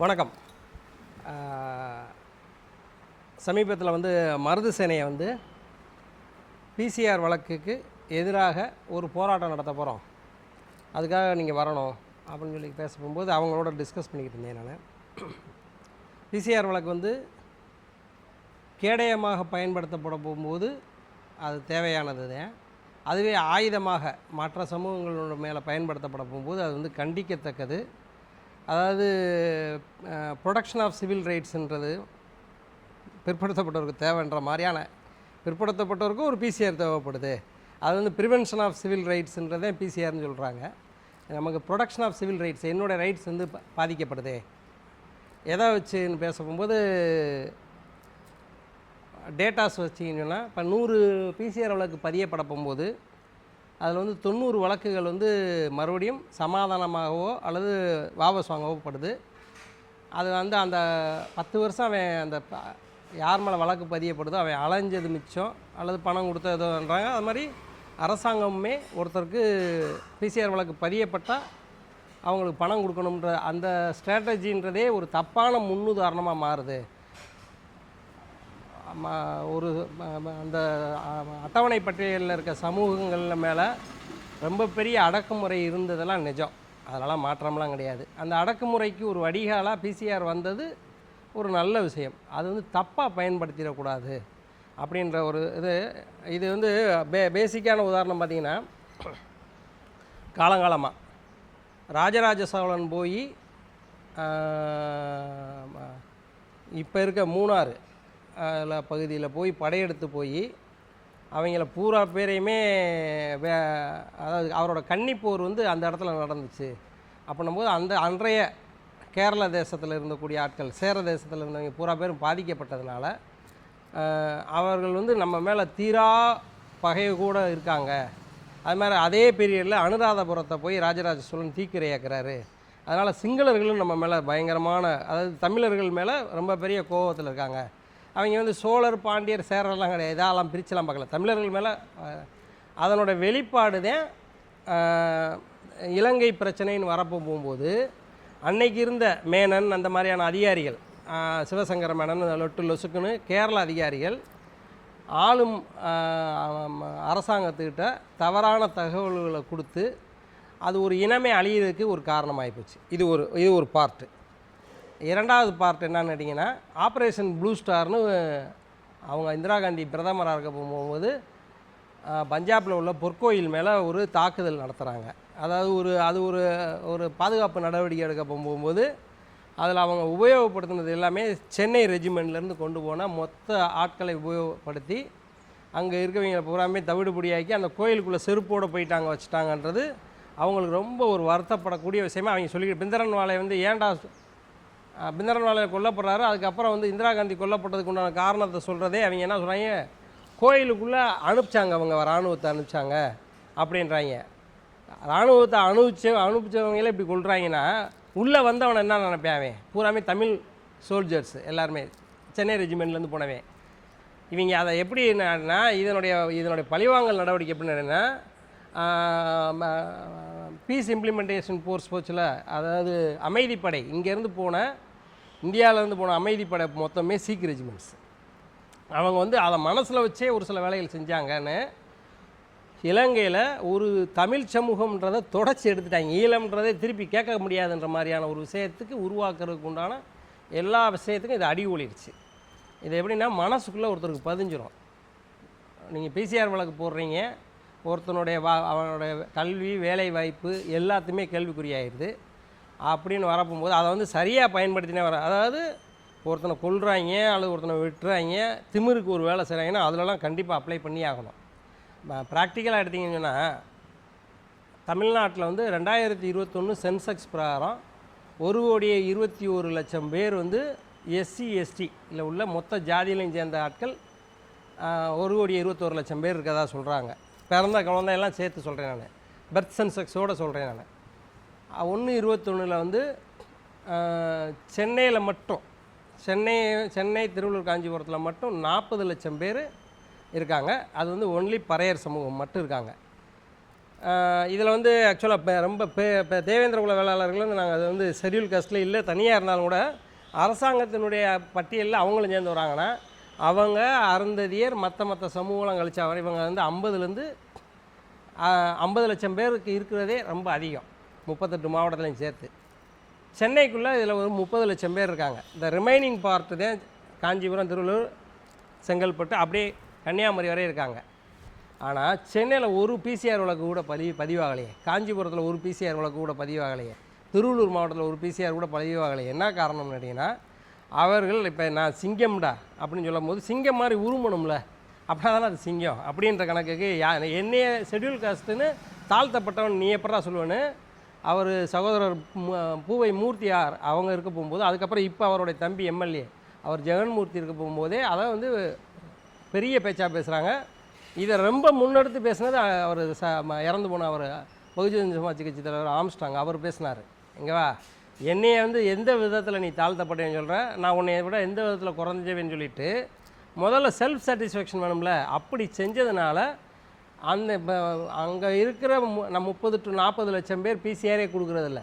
வணக்கம். சமீபத்தில் வந்து மருது சேனையை வந்து பிசிஆர் வழக்குக்கு எதிராக ஒரு போராட்டம் நடத்த போகிறோம் அதுக்காக நீங்கள் வரணும் அப்படின்னு சொல்லி பேச போகும்போது அவங்களோட டிஸ்கஸ் பண்ணிக்கிட்டு இருந்தேன் நான். பிசிஆர் வழக்கு வந்து கேடயமாக பயன்படுத்தப்பட போகும்போது அது தேவையானது தான். அதுவே ஆயுதமாக மற்ற சமூகங்களோட மேலே பயன்படுத்தப்பட போகும்போது அது வந்து கண்டிக்கத்தக்கது. அதாவது ப்ரொடக்ஷன் ஆஃப் சிவில் ரைட்ஸுன்றது பிற்படுத்தப்பட்டவருக்கு தேவைன்ற மாதிரியான பிற்படுத்தப்பட்டவருக்கும் ஒரு பிசிஆர் தேவைப்படுது. அது வந்து ப்ரிவென்ஷன் ஆஃப் சிவில் ரைட்ஸுன்றதே பிசிஆர்னு சொல்கிறாங்க நமக்கு ப்ரொடக்ஷன் ஆஃப் சிவில் ரைட்ஸ் என்னோடய ரைட்ஸ் வந்து பாதிக்கப்படுது பாதிக்கப்படுதே. எதை வச்சுன்னு பேச போகும்போது டேட்டாஸ் வச்சிங்கன்னா இப்போ நூறு பிசிஆர் வழக்கு பதியப்பட போகும்போது அதில் வந்து தொண்ணூறு வழக்குகள் வந்து மறுபடியும் சமாதானமாகவோ அல்லது வாபஸ் வாங்கவோ படுது. அது வந்து அந்த பத்து வருஷம் அவன் அந்த ப- யார் மேலே வழக்கு பதியப்படுதோ அவன் அலைஞ்சது மிச்சம் அல்லது பணம் கொடுத்ததுன்றாங்க. அது மாதிரி அரசாங்கமுமே ஒருத்தருக்கு பிசிஆர் வழக்கு பதியப்பட்டால் அவங்களுக்கு பணம் கொடுக்கணுன்ற அந்த ஸ்ட்ராட்டஜின்றதே ஒரு தப்பான முன்னுதாரணமாக மாறுது. ஒரு அந்த அட்டவணை பட்டியலில் இருக்க சமூகங்கள் மேலே ரொம்ப பெரிய அடக்குமுறை இருந்ததெல்லாம் நிஜம். அதெல்லாம் மாற்றம்லாம் கிடையாது. அந்த அடக்குமுறைக்கு ஒரு வடிகாலாக பிசிஆர் வந்தது ஒரு நல்ல விஷயம். அது வந்து தப்பாக பயன்படுத்திடக்கூடாது அப்படின்ற ஒரு இது. இது வந்து பே பேசிக்கான உதாரணம் பார்த்திங்கன்னா காலங்காலமாக ராஜராஜ சோழன் போய் இப்போ இருக்க மூணாறு. பகுதியில் போய் படையெடுத்து போய் அவங்கள பூரா பேரையுமே வே அதாவது அவரோட கன்னிப்போர் வந்து அந்த இடத்துல நடந்துச்சு. அப்படின்னும்போது அந்த அன்றைய கேரள தேசத்தில் இருந்தக்கூடிய ஆட்கள் சேர தேசத்தில் இருந்தவங்க பூரா பேரும் பாதிக்கப்பட்டதுனால அவர்கள் வந்து நம்ம மேலே தீரா பகை கூட இருக்காங்க. அது மாதிரி அதே பீரியடில் அனுராதபுரத்தை போய் ராஜராஜ சோழன் தீக்கிரையாக்குறாரு அதனால் சிங்களர்களும் நம்ம மேலே பயங்கரமான அதாவது தமிழர்கள் மேலே ரொம்ப பெரிய கோபத்தில் இருக்காங்க. அவங்க வந்து சோழர் பாண்டியர் சேரர்லாம் கிடையாது. இதெல்லாம் பிரிச்செல்லாம் பார்க்கல. தமிழர்கள் மேலே அதனோட வெளிப்பாடு தான் இலங்கை பிரச்சனைன்னு வரப்போ போகும்போது அன்னைக்கு இருந்த மேனன் அந்த மாதிரியான அதிகாரிகள் சிவசங்கர மேனன் லொட்டு லொசுக்குன்னு கேரள அதிகாரிகள் ஆளும் அரசாங்கத்துக்கிட்ட தவறான தகவல்களை கொடுத்து அது ஒரு இனமே அழியிறதுக்கு ஒரு காரணமாகி போச்சு. இது ஒரு இது ஒரு பார்ட்டு இரண்டாவது பார்ட் என்னன்னு கேட்டிங்கன்னா ஆப்ரேஷன் ப்ளூ ஸ்டார்னு அவங்க இந்திரா காந்தி பிரதமராக இருக்க போகும்போது பஞ்சாபில் உள்ள பொற்கோயில் மேலே ஒரு தாக்குதல் நடத்துகிறாங்க அதாவது ஒரு அது ஒரு ஒரு பாதுகாப்பு நடவடிக்கை எடுக்க போகும்போது அதில் அவங்க உபயோகப்படுத்தினது எல்லாமே சென்னை ரெஜிமெண்ட்லேருந்து கொண்டு போனால் மொத்த ஆட்களை உபயோகப்படுத்தி அங்கே இருக்கவங்க பூராமே தவிடுபடியாக்கி அந்த கோயிலுக்குள்ளே செருப்போடு போயிட்டாங்க வச்சுட்டாங்கன்றது அவங்களுக்கு ரொம்ப ஒரு வருத்தப்படக்கூடிய விஷயமா அவங்க சொல்லிக்கிட்டு பிந்தரன் வாழை வந்து ஏன்டா பிந்தரன்வாலையில் கொல்லப்படுறாரு. அதுக்கப்புறம் வந்து இந்திரா காந்தி கொல்லப்பட்டதுக்கு உண்டான காரணத்தை சொல்கிறதே அவங்க என்ன சொல்கிறாங்க கோயிலுக்குள்ளே அனுப்பிச்சாங்க அவங்க இராணுவத்தை அனுப்பிச்சாங்க அப்படின்றாங்க. இராணுவத்தை அனுப்பிச்சு அனுப்பிச்சவங்களே இப்படி கொள்கிறாங்கன்னா உள்ளே வந்தவனை என்ன நினைப்பான் அவன்? பூராமே தமிழ் சோல்ஜர்ஸ் எல்லாருமே. சென்னை ரெஜிமெண்ட்லேருந்து போனவன். இவங்க அதை எப்படி என்னன்னா இதனுடைய இதனுடைய பழிவாங்கல் நடவடிக்கை எப்படி பீஸ் இம்ப்ளிமெண்டேஷன் ஃபோர்ஸ் போச்சுல அதாவது அமைதிப்படை இங்கேருந்து போன இந்தியாவிலேருந்து போன அமைதிப்படை மொத்தமே சீக் ரெஜிமெண்ட்ஸ். அவங்க வந்து அதை மனசில் வச்சே ஒரு சில வேலைகள் செஞ்சாங்கன்னு இலங்கையில் ஒரு தமிழ் சமூகம்ன்றதை தொடச்சி எடுத்துட்டாங்க. ஈழம்ன்றதை திருப்பி கேட்க முடியாதுன்ற மாதிரியான ஒரு விஷயத்துக்கு உருவாக்குறதுக்கு உண்டான எல்லா விஷயத்துக்கும் இது அடி ஒளிடுச்சு இது எப்படின்னா மனசுக்குள்ளே ஒருத்தருக்கு பதிஞ்சிரும். நீங்கள் பிசிஆர் வழக்கு போடுறீங்க ஒருத்தனுடைய வா அவனுடைய கல்வி வேலை வாய்ப்பு எல்லாத்தையுமே கேள்விக்குறியாயிடுது. அப்படின்னு வரப்போகும்போது அதை வந்து சரியாக பயன்படுத்தினே வர அதாவது ஒருத்தனை கொள்கிறாங்க அல்லது ஒருத்தனை வெட்டுறாங்க திமிருக்கு ஒரு வேலை செய்கிறாங்கன்னா அதிலலாம் கண்டிப்பாக அப்ளை பண்ணி ஆகணும். ப்ராக்டிக்கலாக எடுத்தீங்கன்னு சொன்னால் தமிழ்நாட்டில் வந்து ரெண்டாயிரத்தி இருபத்தொன்று சென்செக்ஸ் பிரகாரம் ஒரு கோடியே இருபத்தி ஒரு லட்சம் பேர் வந்து எஸ்சி எஸ்டி இல்லை உள்ள மொத்த ஜாதியிலையும் சேர்ந்த ஆட்கள் ஒரு கோடி இருபத்தோரு லட்சம் பேர் இருக்கதா சொல்கிறாங்க பிறந்த குழந்தையெல்லாம் சேர்த்து சொல்கிறேன் நான். பர்த் சென்செக்ஸோடு சொல்கிறேன் நான். ஒன்று இருபத்தொன்னில் வந்து சென்னையில் மட்டும் சென்னை சென்னை திருவள்ளூர் காஞ்சிபுரத்தில் மட்டும் நாற்பது லட்சம் பேர் இருக்காங்க. அது வந்து ஒன்லி பறையர் சமூகம் மட்டும் இருக்காங்க. இதில் வந்து ஆக்சுவலாக இப்போ ரொம்ப இப்போ தேவேந்திர குல வேளாளர்கள் வந்து நாங்கள் அது வந்து ஷெடியூல் காஸ்ட்டில் இல்லை தனியாக இருந்தாலும் கூட அரசாங்கத்தினுடைய பட்டியலில் அவங்களும் சேர்ந்து வராங்கன்னா அவங்க அருந்ததியர் மற்ற மற்ற சமூகம் கழிச்ச இவங்க வந்து ஐம்பதுலேருந்து ஐம்பது லட்சம் பேருக்கு இருக்கிறதே ரொம்ப அதிகம். முப்பத்தெட்டு மாவட்டத்துலையும் சேர்த்து. சென்னைக்குள்ளே இதில் ஒரு முப்பது லட்சம் பேர் இருக்காங்க. இந்த ரிமைனிங் பார்ட்டு தான் காஞ்சிபுரம் திருவள்ளூர் செங்கல்பட்டு அப்படியே கன்னியாகுமரி வரை இருக்காங்க. ஆனால் சென்னையில் ஒரு பிசிஆர் வழக்கு கூட பதிவு பதிவாகலையே. காஞ்சிபுரத்தில் ஒரு பிசிஆர் வழக்கு கூட பதிவாகலையே. திருவள்ளூர் மாவட்டத்தில் ஒரு பிசிஆர் கூட பதிவாகலையே. என்ன காரணம்னு கேட்டிங்கன்னா அவர்கள் இப்போ நான் சிங்கம்டா அப்படின்னு சொல்லும் போது சிங்கம் மாதிரி உருமணும்ல. அப்படின்னா தானே அது சிங்கம் அப்படின்ற கணக்குக்கு யா என்னைய ஷெடியூல் காஸ்ட்டுன்னு தாழ்த்தப்பட்டவன் நீ எப்படா சொல்லுவேன்னு அவர் சகோதரர் பூவை மூர்த்தியார் அவங்க இருக்க போகும்போது அதுக்கப்புறம் இப்போ அவருடைய தம்பி எம்எல்ஏ அவர் ஜெகன்மூர்த்தி இருக்க போகும்போதே அதை வந்து பெரிய பேச்சாக பேசுகிறாங்க இதை ரொம்ப முன்னெடுத்து பேசினது அவர் ச ம- இறந்து போன அவர் பகுஜன் சமாஜ் கட்சி தலைவர் ஆம்ஸ்டாங் அவர் பேசினார். எங்கவா என்னையை வந்து எந்த விதத்தில் நீ தாழ்த்தப்பட்டேன்னு சொல்கிறேன் நான் உன்னை விட எந்த விதத்தில் குறைஞ்சவேன்னு சொல்லிட்டு முதல்ல செல்ஃப் சாட்டிஸ்ஃபேக்ஷன் வேணும்ல அப்படி செஞ்சதுனால அந்த இப்போ அங்கே இருக்கிற மு- நம்ம முப்பது டு நாற்பது லட்சம் பேர் பிசிஆரே கொடுக்குறதில்ல.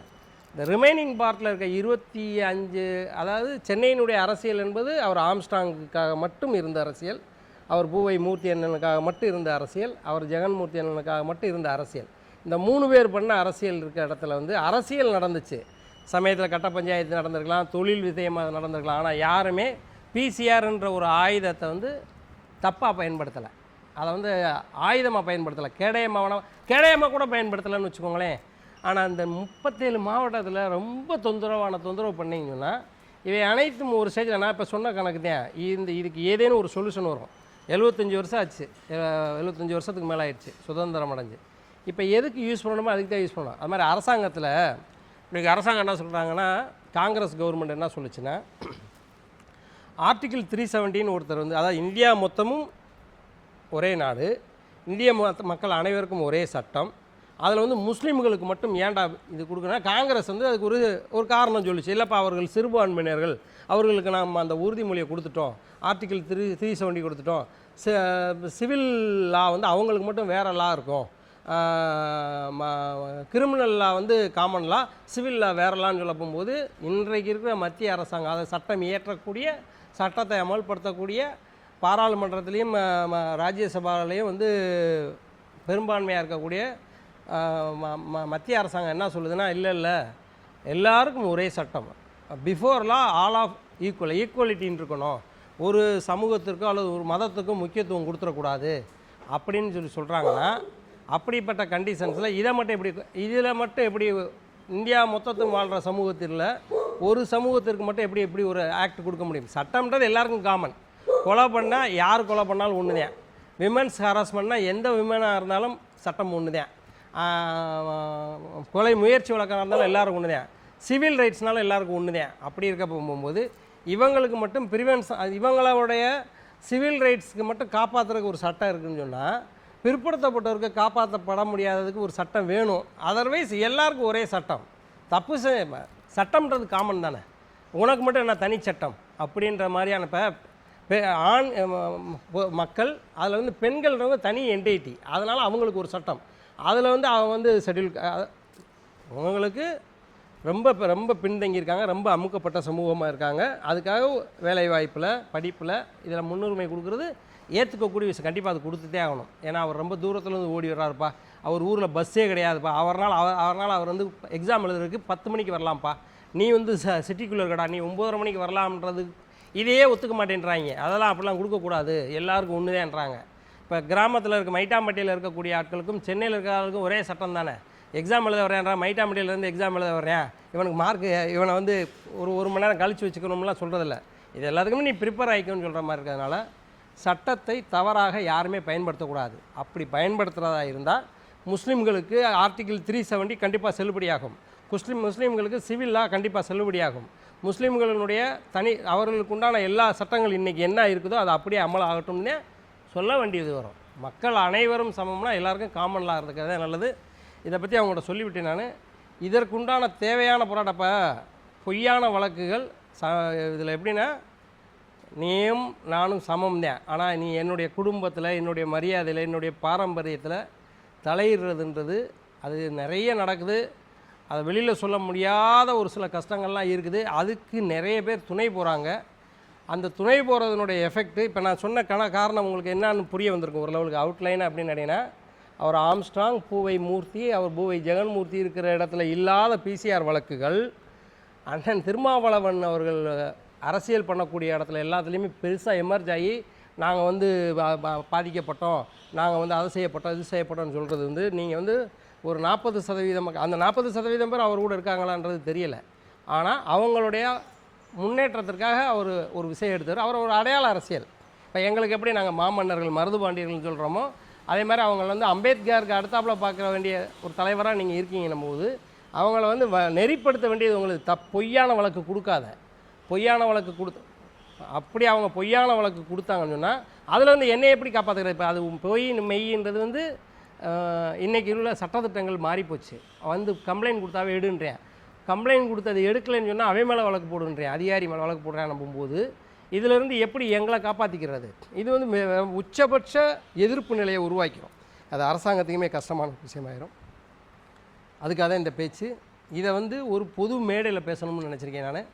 இந்த ரிமைனிங் பார்ட்டில் இருக்க இருபத்தி அஞ்சு அதாவது சென்னையினுடைய அரசியல் என்பது அவர் ஆம்ஸ்டாங்குக்காக மட்டும் இருந்த அரசியல் அவர் பூவை மூர்த்தி அண்ணனுக்காக மட்டும் இருந்த அரசியல் அவர் ஜெகன்மூர்த்தி அண்ணனுக்காக மட்டும் இருந்த அரசியல். இந்த மூணு பேர் பண்ண அரசியல் இருக்க இடத்துல வந்து அரசியல் நடந்துச்சு. சமயத்தில் கட்ட பஞ்சாயத்து நடந்திருக்கலாம் தொழில் விஷயமாக நடந்திருக்கலாம். ஆனால் யாருமே பிசிஆர்ன்ற ஒரு ஆயுதத்தை வந்து தப்பாக பயன்படுத்தலை. அதை வந்து ஆயுதமாக பயன்படுத்தலை கேடயமாக கேடயமாக கூட பயன்படுத்தலைன்னு வச்சுக்கோங்களேன். ஆனால் அந்த முப்பத்தேழு மாவட்டத்தில் ரொம்ப தொந்தரவான தொந்தரவு பண்ணிங்கன்னா இவை அனைத்தும் ஒரு ஸ்டேஜில் நான் இப்போ சொன்ன கணக்கு தான் இந்த இதுக்கு ஏதேனும் ஒரு சொல்யூஷன் வரும். எழுபத்தஞ்சி வருஷம் ஆச்சு. எழுபத்தஞ்சி வருஷத்துக்கு மேலே ஆயிடுச்சு. சுதந்திரம் அடைஞ்சு. இப்போ எதுக்கு யூஸ் பண்ணணுமோ அதுக்கு தான் யூஸ் பண்ணணும் அது மாதிரி அரசாங்கத்தில் இன்றைக்கி அரசாங்கம் என்ன சொல்கிறாங்கன்னா காங்கிரஸ் கவர்மெண்ட் என்ன சொல்லுச்சுன்னா ஆர்டிகிள் த்ரீ செவன்ட்டின்னு ஒருத்தர் வந்து அதாவது இந்தியா மொத்தமும் ஒரே நாடு. இந்திய மக்கள் அனைவருக்கும் ஒரே சட்டம். அதில் வந்து முஸ்லீம்களுக்கு மட்டும் ஏன்டா இது கொடுக்கணும் காங்கிரஸ் வந்து அதுக்கு ஒரு ஒரு காரணம் சொல்லுச்சு. இல்லைப்பா அவர்கள் சிறுபான்மையினர்கள் அவர்களுக்கு நாம் அந்த உறுதிமொழியை கொடுத்துட்டோம். ஆர்டிக்கிள் த்ரீ த்ரீ செவன்டி கொடுத்துட்டோம். சிவில் லா வந்து அவங்களுக்கு மட்டும் வேறு லா இருக்கும். கிரிமினல் லா வந்து காமன் லா சிவில் லா வேற லான்னு சொல்ல போகும்போது இன்றைக்கு இருக்கிற மத்திய அரசாங்கம் அதை சட்டம் இயற்றக்கூடிய சட்டத்தை அமல்படுத்தக்கூடிய பாராளுமன்றத்துலேயும் ம- ம- ராஜ்யசபாலையும் வந்து பெரும்பான்மையாக இருக்கக்கூடிய ம- ம- மத்திய அரசாங்கம் என்ன சொல்லுதுன்னா இல்லை இல்லை எல்லாருக்கும் ஒரே சட்டம். பிஃபோர்லாம் ஆல் ஆஃப் ஈக்குவல் ஈக்குவலிட்டின்னு இருக்கணும். ஒரு சமூகத்திற்கோ அல்லது ஒரு மதத்துக்கும் முக்கியத்துவம் கொடுத்துடக்கூடாது. அப்படின்னு சொல்லி சொல்கிறாங்கன்னா அப்படிப்பட்ட கண்டிஷன்ஸில் இதை மட்டும் எப்படி இதில் மட்டும் எப்படி இந்தியா மொத்தத்தும் வாழ்கிற சமூகத்தில் ஒரு சமூகத்திற்கு மட்டும் எப்படி எப்படி ஒரு ஆக்ட் கொடுக்க முடியும்? சட்டம்ன்றது எல்லாருக்கும் காமன் கொலை பண்ணால் யார் கொலை பண்ணாலும் ஒன்று தான் விமன்ஸ் ஹராஸ்மெண்ட்னா எந்த விமனாக இருந்தாலும் சட்டம் ஒன்று தான் கொலை முயற்சி வழக்காக இருந்தாலும் எல்லாருக்கும் ஒன்று தான் சிவில் ரைட்ஸ்னாலும் எல்லாருக்கும் ஒன்று தான் அப்படி இருக்க போகும்போது இவங்களுக்கு மட்டும் ப்ரிவென்ஸ் இவங்களுடைய சிவில் ரைட்ஸ்க்கு மட்டும் காப்பாற்றுறதுக்கு ஒரு சட்டம் இருக்குதுன்னு சொன்னால் பிற்படுத்தப்பட்டவருக்கு காப்பாற்றப்பட முடியாததுக்கு ஒரு சட்டம் வேணும். அதர்வைஸ் எல்லாருக்கும் ஒரே சட்டம். தப்பு சட்டம்ன்றது காமன் தானே. உனக்கு மட்டும் என்ன தனி சட்டம்? அப்படின்ற மாதிரியான இப்போ ஆண் மக்கள் அதில் வந்து பெண்கள்ன்றவங்க தனி என்டைட்டி அதனால் அவங்களுக்கு ஒரு சட்டம். அதில் வந்து அவங்க வந்து ஷெட்யூல் அவங்களுக்கு ரொம்ப ரொம்ப பின்தங்கியிருக்காங்க ரொம்ப அமுக்கப்பட்ட சமூகமாக இருக்காங்க. அதுக்காக வேலை வாய்ப்பில் படிப்பில் இதில் முன்னுரிமை கொடுக்குறது ஏற்றுக்கக்கூடிய விஷயம். கண்டிப்பாக அது கொடுத்துட்டே ஆகணும். ஏன்னா அவர் ரொம்ப தூரத்தில் இருந்து ஓடி வர்றாருப்பா. அவர் ஊரில் பஸ்ஸே கிடையாதுப்பா. அவர்னால் அவர் அவர்னால் அவர் வந்து எக்ஸாம் எழுதுறதுக்கு பத்து மணிக்கு வரலாம்ப்பா. நீ வந்து ச சிட்டிக்குள்ளே இருக்கடா. நீ ஒம்பதரை மணிக்கு வரலாம்ன்றது இதையே ஒத்துக்க மாட்டேன்றாங்க. அதெல்லாம் அப்படிலாம் கொடுக்கக்கூடாது எல்லாருக்கும் ஒன்றுதேன்றாங்க இப்போ கிராமத்தில் இருக்க மைட்டாம்பட்டியில் இருக்கக்கூடிய ஆட்களுக்கும் சென்னையில் இருக்கிற ஆளுக்கும் ஒரே சட்டம் தானே? எக்ஸாம் எழுத வரேன்றான் மைட்டாம்பட்டியிலேருந்து எக்ஸாம் எழுத வரேன் இவனுக்கு மார்க்கு இவனை வந்து ஒரு ஒரு மணி நேரம் கழித்து வச்சுக்கணும்லாம் சொல்கிறதில்ல இது எல்லாத்துக்குமே நீ ப்ரிப்பேர் ஆகிக்கணும்னு சொல்கிற மாதிரி இருக்கிறதுனால சட்டத்தை தவறாக யாருமே பயன்படுத்தக்கூடாது. அப்படி பயன்படுத்துகிறதா இருந்தால் முஸ்லீம்களுக்கு ஆர்டிகிள் த்ரீ செவன்ட்டி கண்டிப்பாக செல்லுபடியாகும். முஸ்லீம் முஸ்லீம்களுக்கு சிவில் லா கண்டிப்பாக செல்லுபடியாகும். முஸ்லீம்களினுடைய தனி அவர்களுக்கு உண்டான எல்லா சட்டங்கள் இன்றைக்கி என்ன இருக்குதோ அது அப்படியே அமல் சொல்ல வேண்டியது வரும். மக்கள் அனைவரும் சமம்னா எல்லாருக்கும் காமன் லா இருக்கிறதே நல்லது. இதை பற்றி அவங்கள்ட்ட சொல்லிவிட்டேன் நான். இதற்குண்டான தேவையான போராட்டப்போ பொய்யான வழக்குகள் ச இதில் எப்படின்னா நீயும் நானும் சமம் தான் ஆனால் நீ என்னுடைய குடும்பத்தில் என்னுடைய மரியாதையில் என்னுடைய பாரம்பரியத்தில் தலையிடுறதுன்றது அது நிறைய நடக்குது. அதை வெளியில் சொல்ல முடியாத ஒரு சில கஷ்டங்கள்லாம் இருக்குது. அதுக்கு நிறைய பேர் துணை போகிறாங்க அந்த துணை போகிறதுனுடைய எஃபெக்ட் இப்போ நான் சொன்ன கண காரணம் உங்களுக்கு என்னன்னு புரிய வந்திருக்கும். ஒரு லெவலுக்கு அவுட்லைன் அப்படின்னு நினைனா அவர் ஆம்ஸ்ட்ராங் பூவை மூர்த்தி அவர் பூவை ஜெகன்மூர்த்தி இருக்கிற இடத்துல இல்லாத பிசிஆர் வழக்குகள் அண்ணன் திருமாவளவன் அவர்கள் அரசியல் பண்ணக்கூடிய இடத்துல எல்லாத்துலேயுமே பெருசாக எமர்ஜ் ஆகி நாங்கள் வந்து பா- பா- பாதிக்கப்பட்டோம். நாங்கள் வந்து அதை செய்யப்பட்டோம் இது செய்யப்பட்டோம்னு சொல்கிறது வந்து நீங்கள் வந்து ஒரு நாற்பது சதவீதம் அந்த நாற்பது சதவீதம் பேர் அவர் கூட இருக்காங்களான்றது தெரியல. ஆனால் அவங்களுடைய முன்னேற்றத்திற்காக அவர் ஒரு விஷயம் எடுத்தார். அவர் ஒரு அடையாள அரசியல். இப்போ எங்களுக்கு எப்படி நாங்கள் மாமன்னர்கள் மருது பாண்டியர்கள்னு சொல்கிறோமோ அதே மாதிரி அவங்கள வந்து அம்பேத்கருக்கு அடுத்தாப்பில் பார்க்க வேண்டிய ஒரு தலைவராக நீங்கள் இருக்கீங்கன்னும் போது அவங்கள வந்து வ நெறிப்படுத்த வேண்டியது உங்களுக்கு தப் பொய்யான வழக்கு கொடுக்காத. பொய்யான வழக்கு கொடுத்து அப்படி அவங்க பொய்யான வழக்கு கொடுத்தாங்கன்னு சொன்னால் அதில் வந்து என்னை எப்படி காப்பாற்றுக்கிறது இப்போ அது பொய் மெய்ன்றது வந்து இன்றைக்கி உள்ள சட்டத்திட்டங்கள் மாறிப்போச்சு. வந்து கம்ப்ளைண்ட் கொடுத்தாவே எடுன்றேன். கம்ப்ளைண்ட் கொடுத்தது எடுக்கலைன்னு சொன்னால் அவன் மேலே வழக்கு போடுன்றேன். அதிகாரி மேலே வழக்கு போடுறேன் நம்பும்போது இதிலிருந்து எப்படி எங்களை காப்பாற்றிக்கிறது இது வந்து மே- உச்சபட்ச எதிர்ப்பு நிலையை உருவாக்கிறோம். அது அரசாங்கத்துக்குமே கஷ்டமான விஷயமாயிரும். அதுக்காக தான் இந்த பேச்சு. இதை வந்து ஒரு பொது மேடையில் பேசணும்னு நினச்சிருக்கேன் நான்.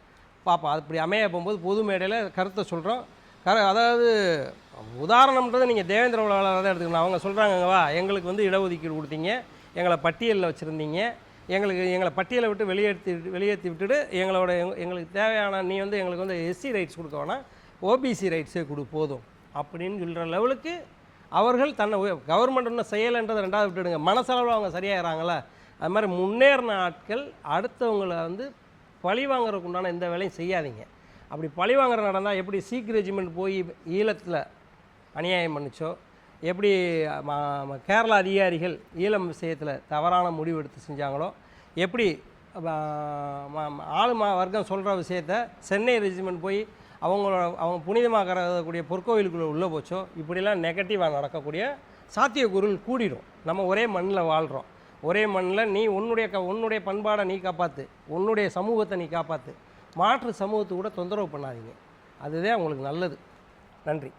பார்ப்போம் அது இப்படி அமைய போகும்போது பொது மேடையில் கருத்தை சொல்கிறோம் கர அதாவது உதாரணம்ன்றது நீங்கள் தேவேந்திர உலகளாக தான் எடுத்துக்கணும். அவங்க சொல்கிறாங்கவா எங்களுக்கு வந்து இடஒதுக்கீடு கொடுத்தீங்க எங்களை பட்டியலில் வச்சுருந்தீங்க எங்களுக்கு எங்களை பட்டியலை விட்டு வெளியேற்றி வெளியேற்றி விட்டுட்டு எங்களோட எங்களுக்கு தேவையான நீ வந்து எங்களுக்கு வந்து எஸ்சி ரைட்ஸ் கொடுக்க வேணாம் ஓபிசி ரைட்ஸே கொடு போதும். அப்படின்னு சொல்கிற லெவலுக்கு அவர்கள் தன்னை கவர்மெண்ட் ஒன்றும் செய்யலைன்றதை ரெண்டாவது விட்டுடுங்க. மனசளவில் அவங்க சரியாகிறாங்களா அது மாதிரி முன்னேறின ஆட்கள் அடுத்தவங்களை வந்து பழி வாங்குறதுக்கு உண்டான எந்த வேலையும் செய்யாதீங்க. அப்படி பழி வாங்குற நடந்தால் எப்படி சீக் ரெஜிமெண்ட் போய் ஈழத்தில் அநியாயம் பண்ணுச்சோ? எப்படி கேரள கேரளா அதிகாரிகள் ஈழம் விஷயத்தில் தவறான முடிவு எடுத்து செஞ்சாங்களோ? எப்படி ஆளுமா வர்க்கம் சொல்கிற விஷயத்த சென்னை ரெஜிமெண்ட் போய் அவங்களோட அவங்க புனிதமாக்கக்கூடிய பொற்கோவிலுக்குள்ளே உள்ளே போச்சோ? இப்படிலாம் நெகட்டிவாக நடக்கக்கூடிய சாத்தியக்கூறுகள் கூடிடும். நம்ம ஒரே மண்ணில் வாழ்கிறோம் ஒரே மண்ணில் நீ உன்னுடைய க உன்னுடைய பண்பாடை நீ காப்பாற்று உன்னுடைய சமூகத்தை நீ காப்பாற்று மாற்று சமூகத்தை கூட தொந்தரவு பண்ணாதீங்க. அதுதான் உங்களுக்கு நல்லது. நன்றி.